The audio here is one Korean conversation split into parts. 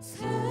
사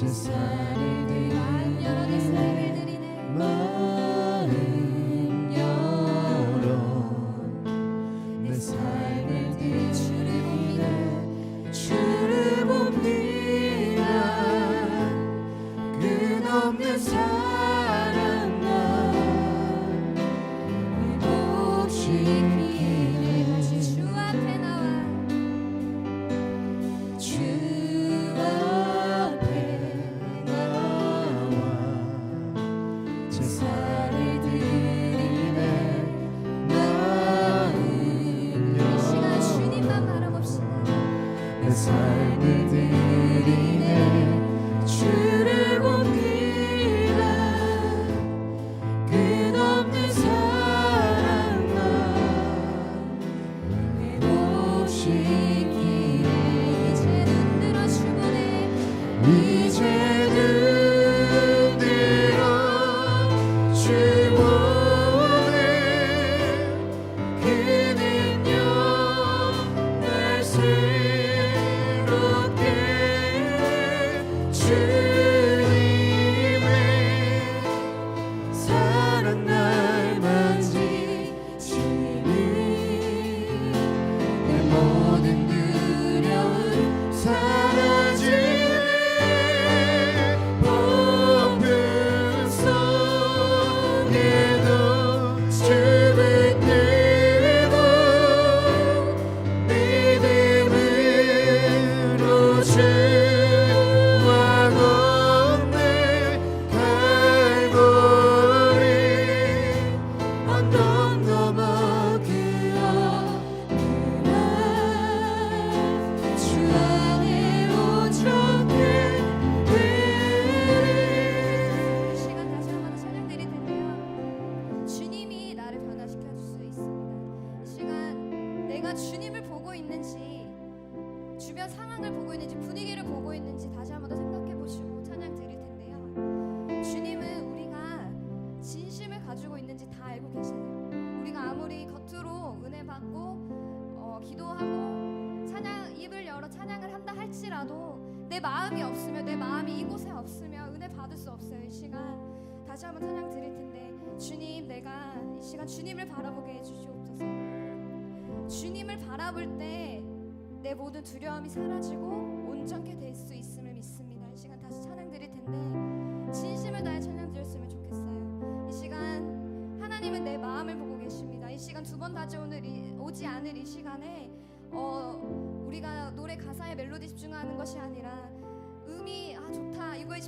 just 주님을 바라보게 해주시옵소서. 네. 주님을 바라볼 때 내 모든 두려움이 사라지고 온전케 될 수 있음을 믿습니다. 이 시간 다시 찬양 드릴 텐데 진심을 다해 찬양 드렸으면 좋겠어요. 이 시간 하나님은 내 마음을 보고 계십니다. 이 시간 두 번 다시 오늘 오지 않을 이 시간에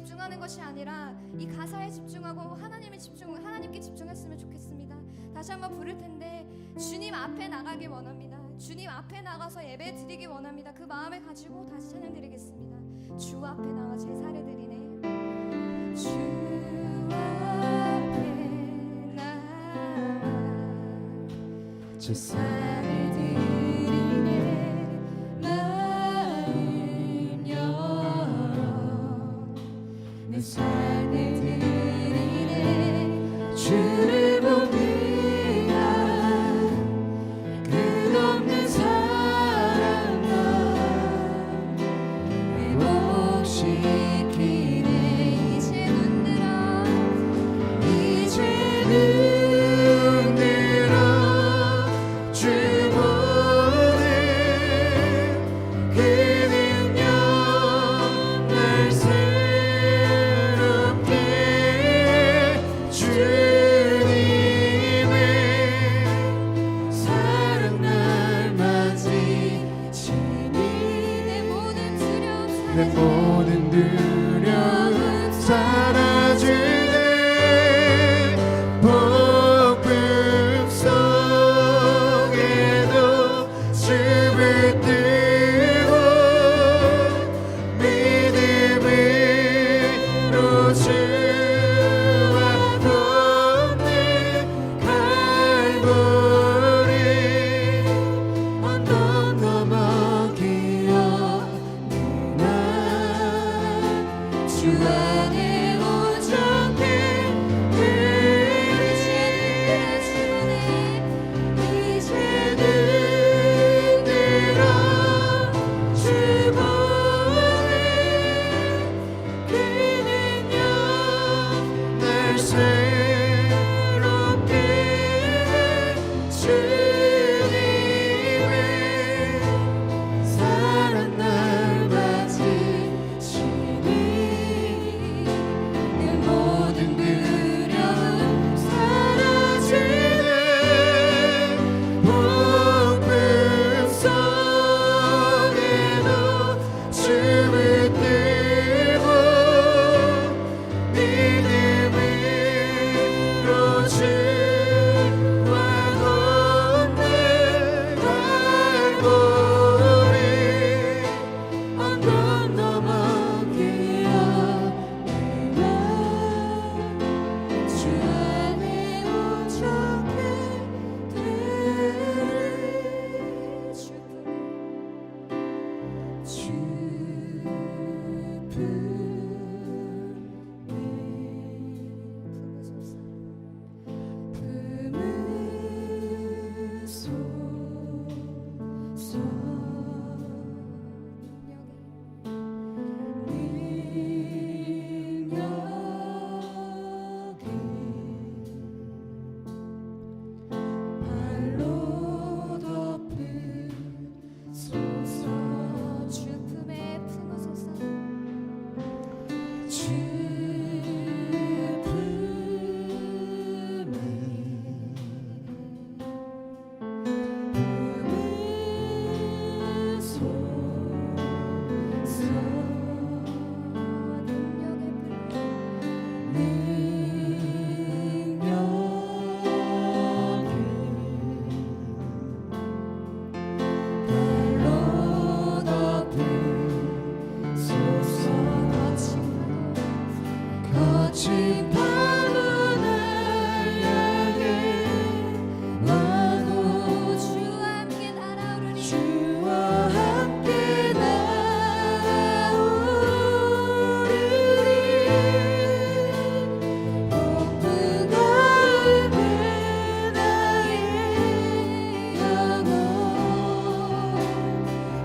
집중하는 것이 아니라 이 가사에 집중하고 하나님의 집중 하나님께 집중했으면 좋겠습니다. 다시 한번 부를 텐데 주님 앞에 나가길 원합니다. 주님 앞에 나가서 예배 드리기 원합니다. 그 마음을 가지고 다시 찬양 드리겠습니다. 주 앞에 나가 제사를 드리네. 주 앞에 나가 제사를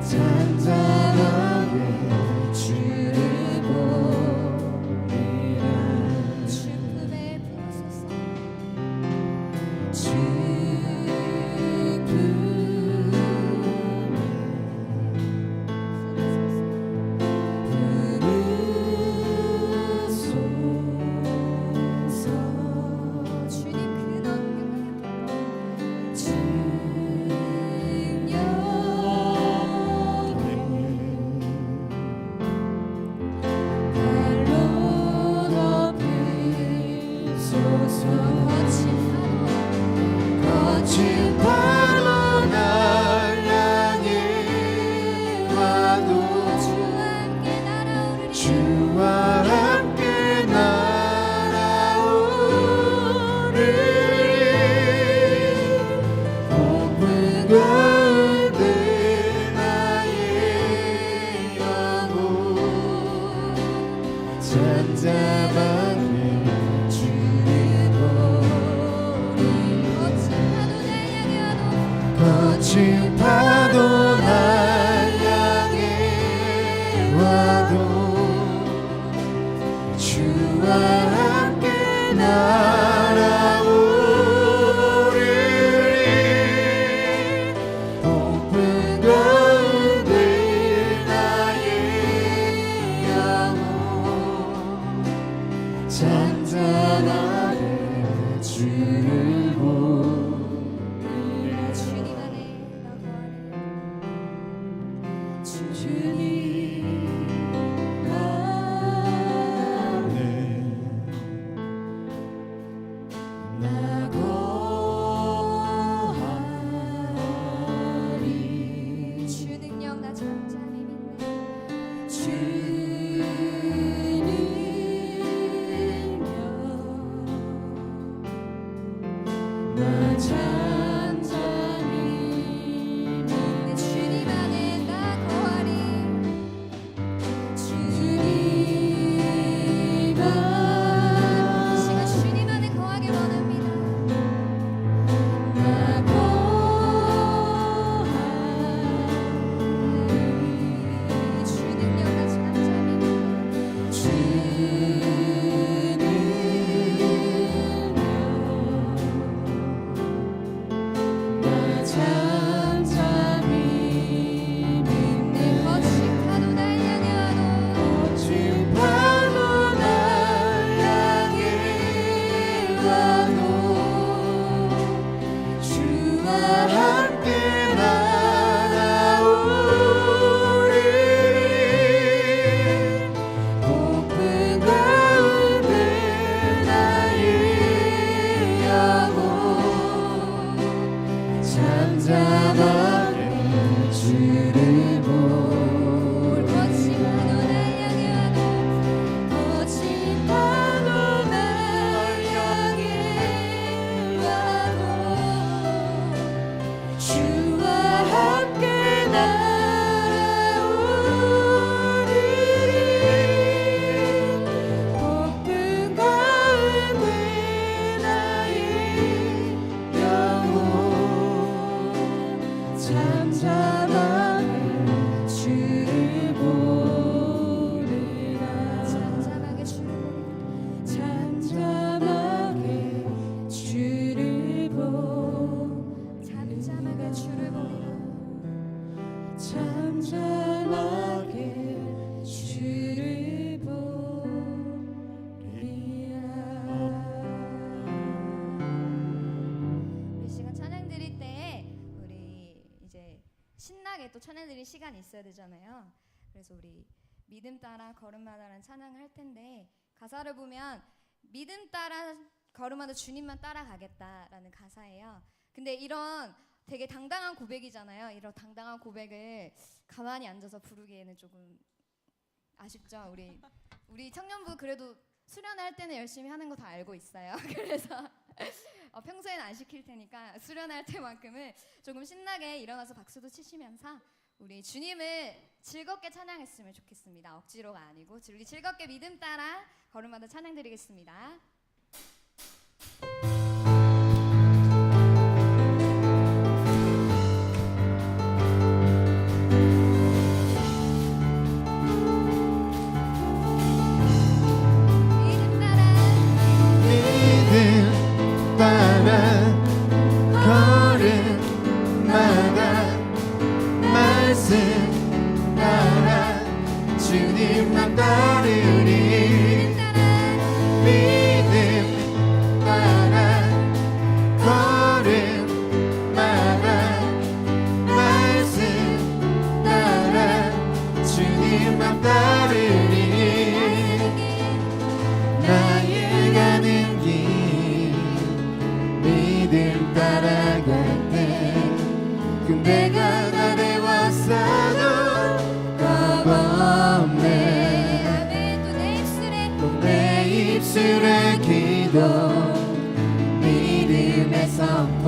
ten. hands. 드릴 시간이 있어야 되잖아요. 그래서 우리 믿음 따라 걸음마다라는 찬양을 할 텐데 가사를 보면 믿음 따라 걸음마다 주님만 따라가겠다라는 가사예요. 근데 이런 되게 당당한 고백이잖아요. 이런 당당한 고백을 가만히 앉아서 부르기에는 조금 아쉽죠. 우리 우리 청년부 그래도 수련할 때는 열심히 하는 거 다 알고 있어요. 그래서 어, 평소에는 안 시킬 테니까 수련할 때만큼은 조금 신나게 일어나서 박수도 치시면서 우리 주님을 즐겁게 찬양했으면 좋겠습니다. 억지로가 아니고 우리 즐겁게 믿음 따라 걸음마다 찬양 드리겠습니다. 나의 가는 길 믿음 따라갈 때 근데가 나를 왔어도 겁없네. 아멘 또내 입술에 기도. 믿음의 선포.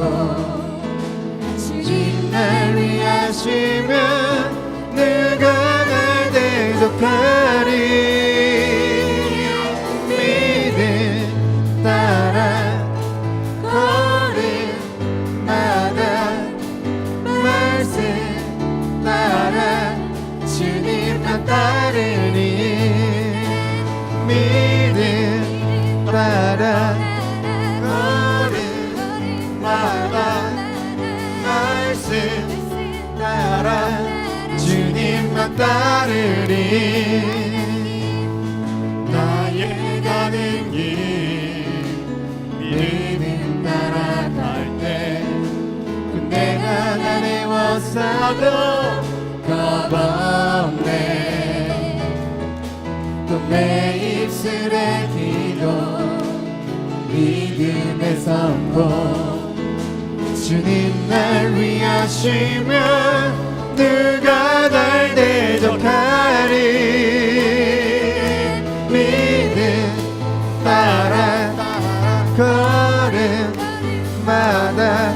주님 날 위하시면 따르리 나의 가는 길 믿음 따라갈 때 내가 나를 왔어도 겁없네. 또 내 입술의 기도 믿음의 선포 주님 날 위하시면 누가 날 대적하리. 믿음 따라 걸음마다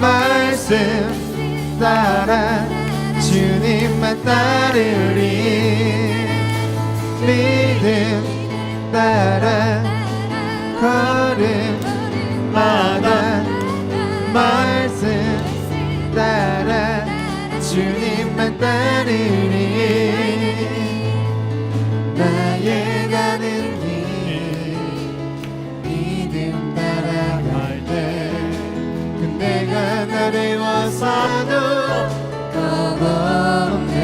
말씀 따라 주님만 따르리. 믿음 따라 걸음마다 말 주님만 따르리 나의 가는 길 믿음 따라갈 때 근데가 나를 와서도 겁없네.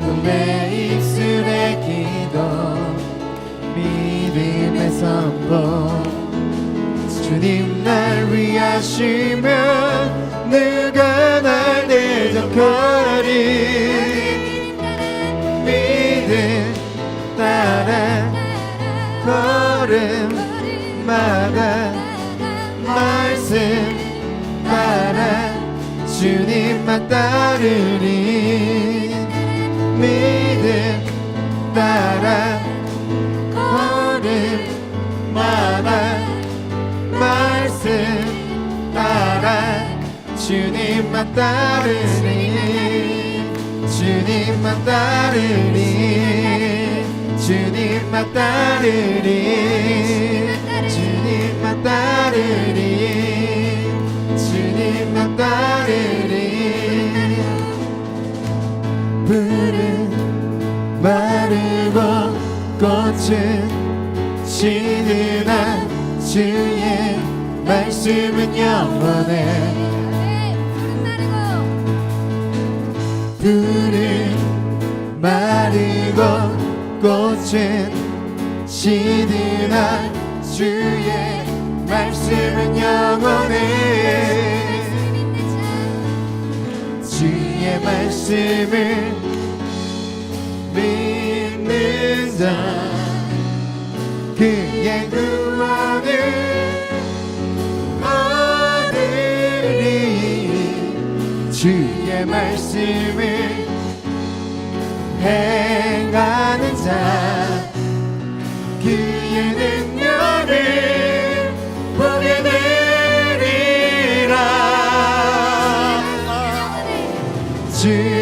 또내 입술의 기도 믿음의 선포. 주님 날 위하시면 누가 걸음마다 말씀 따라 주님만 따르리 믿음 따라 걸음마다 말씀 따라 주님만 따르리 주님만 따르리 주님만 따르리. 주님만 따르리. 주님만 따르리. 푸른 마르고 꽃은 시드나 주의 말씀은 영원해. 푸른 마르고 꽃은 시드나 주의 말씀은 영원해 말씀을 믿는 자 그의 구원을 얻으리. 주의 말씀을 행하는 자 그의 능력을 보게 되리라. 주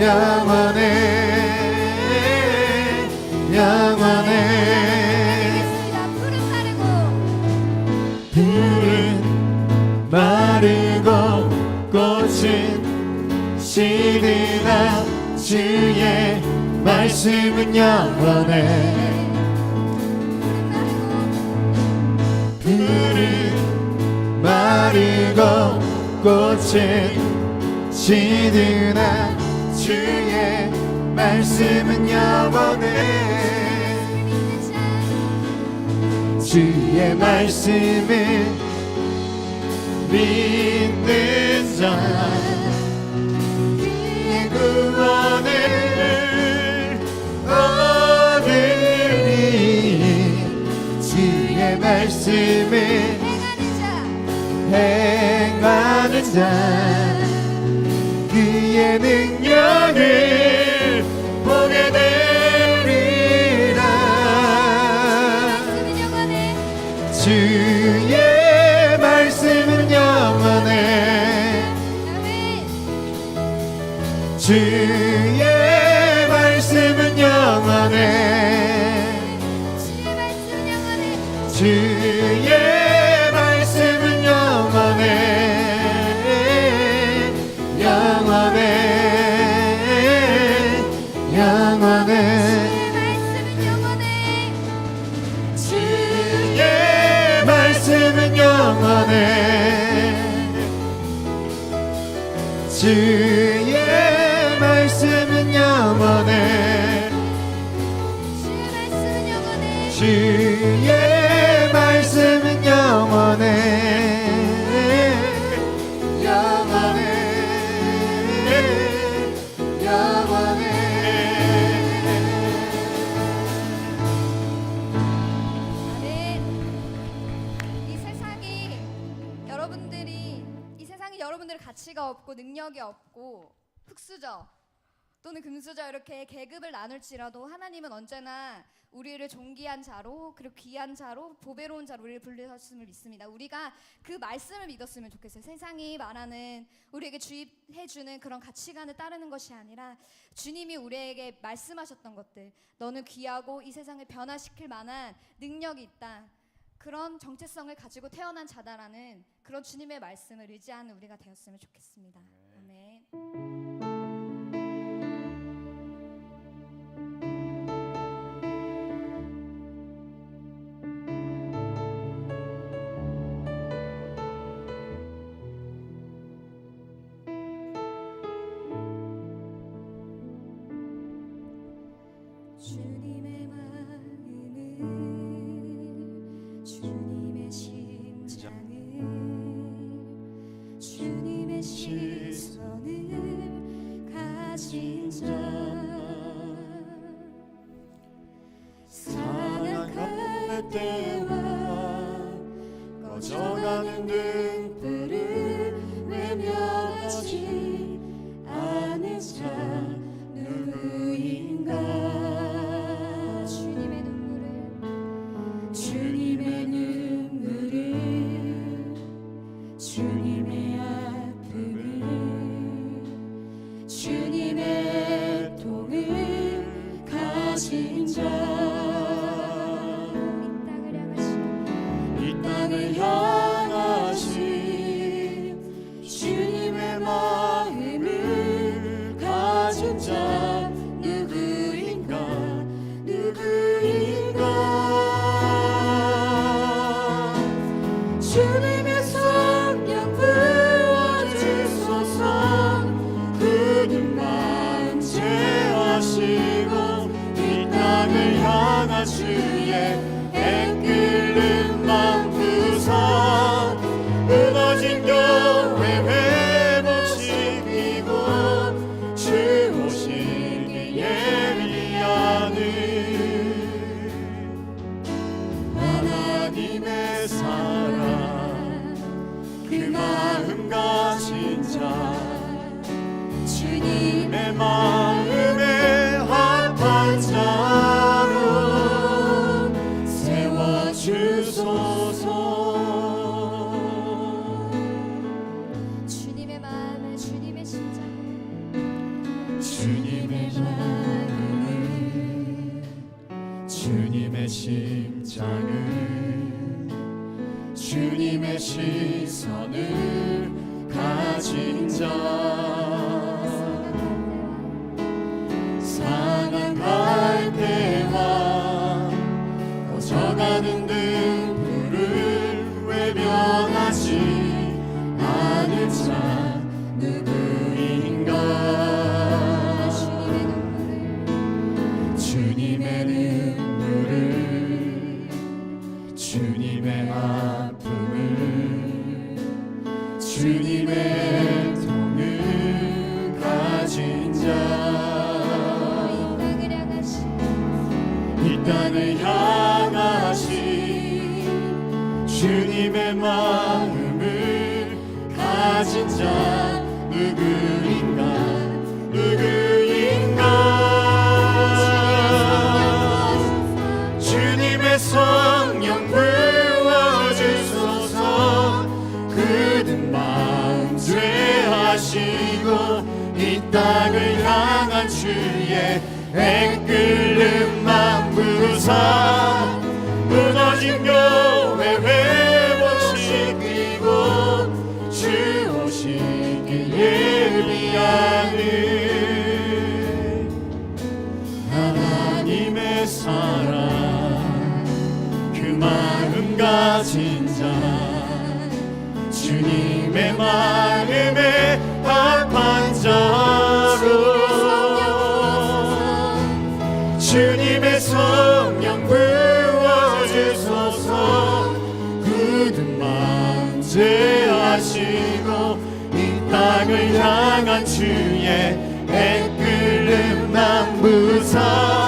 영원해 알겠습니다 푸른 마르고 꽃은 시드나 주의 말씀은 영원해. 마르고 꽃은 시드나 주의 말씀은 영원해. 주의 말씀을 믿는 자 그의 구원을 얻으리. 주의 말씀을 행하는 자. 행하는 자 그의 능력을 보게 되리라. 말씀은 영원해. 주의 말씀은 영원해. 주의 말씀은 영원해 주 가치가 없고 능력이 없고 흙수저 또는 금수저 이렇게 계급을 나눌지라도 하나님은 언제나 우리를 존귀한 자로 그리고 귀한 자로 보배로운 자로 우리를 불리셨음을 믿습니다. 우리가 그 말씀을 믿었으면 좋겠어요. 세상이 말하는 우리에게 주입해 주는 그런 가치관을 따르는 것이 아니라 주님이 우리에게 말씀하셨던 것들 너는 귀하고 이 세상을 변화시킬 만한 능력이 있다. 그런 정체성을 가지고 태어난 자다라는 그런 주님의 말씀을 의지하는 우리가 되었으면 좋겠습니다. 아멘. 주님 사 나를 향하신 주님의 마음을 가진 자 누구인가? 누구인가? 주님의 성령 부어주소서. 그든 마음 죄하시고 이 땅을 향한 주의 앵글름 마음 부산 무너진 교회 회복시키고 주오시길 예비하는 하나님의 사랑. 그 마음 가진 자 주님의 말 주의 햇그름만 무서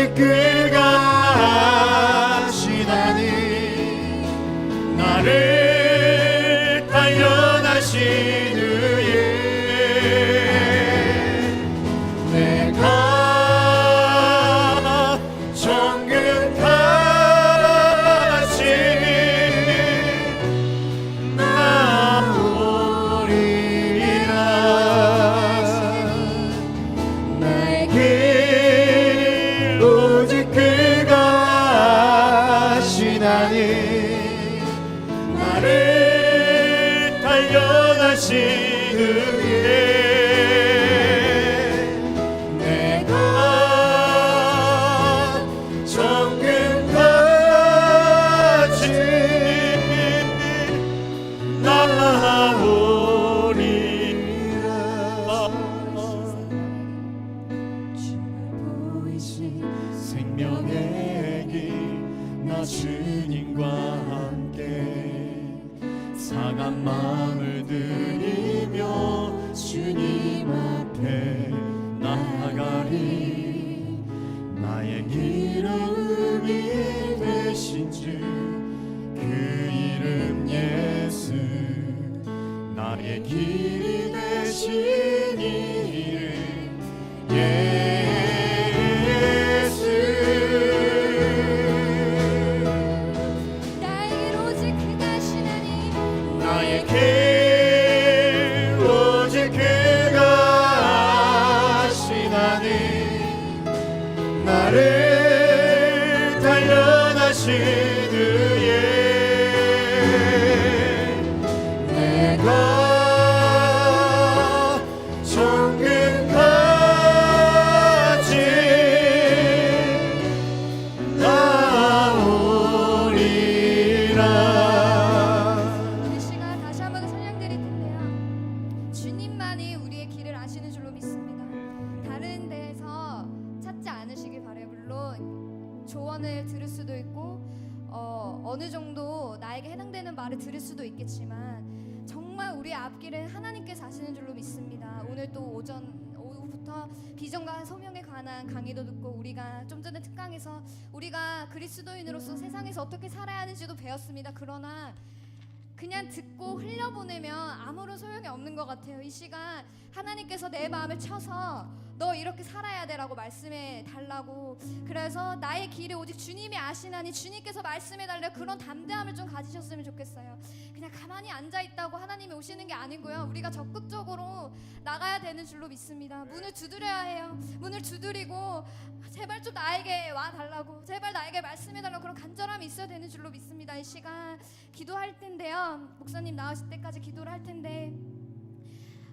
그 길 가. 강의도 듣고 우리가 좀 전에 특강에서 우리가 그리스도인으로서 세상에서 어떻게 살아야 하는지도 배웠습니다. 그러나 그냥 듣고 흘려보내면 아무런 소용이 없는 것 같아요. 이 시간 하나님께서 내 마음을 쳐서 너 이렇게 살아야 돼라고 말씀해 달라고 그래서 나의 길을 오직 주님이 아시나니 주님께서 말씀해 달라 그런 담대함을 좀 가지셨으면 좋겠어요. 그냥 가만히 앉아 있다고 하나님이 오시는 게 아니고요. 우리가 적극적으로 나가야 되는 줄로 믿습니다. 문을 두드려야 해요. 문을 두드리고 제발 좀 나에게 와 달라고 제발 나에게 말씀해 달라고 그런 간절함이 있어야 되는 줄로 믿습니다. 이 시간 기도할 텐데요. 목사님 나오실 때까지 기도를 할 텐데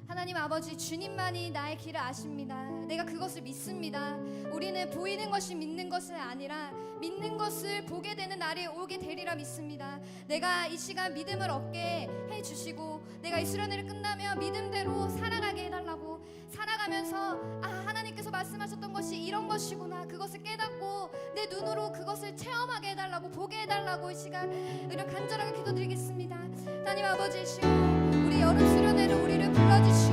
하나님 아버지 주님만이 나의 길을 아십니다. 내가 그것을 믿습니다. 우리는 보이는 것이 믿는 것이 아니라 믿는 것을 보게 되는 날이 오게 되리라 믿습니다. 내가 이 시간 믿음을 얻게 해 주시고 내가 이 수련회를 끝나면 믿음대로 살아가게 해 달라고 살아가면서 아 하나님께서 말씀하셨던 것이 이런 것이구나 그것을 깨닫고 내 눈으로 그것을 체험하게 해 달라고 보게 해 달라고 이 시간 우리 간절하게 기도드리겠습니다. 하나님 아버지 이 시간 우리 여름 수련회를 우리를 불러주시고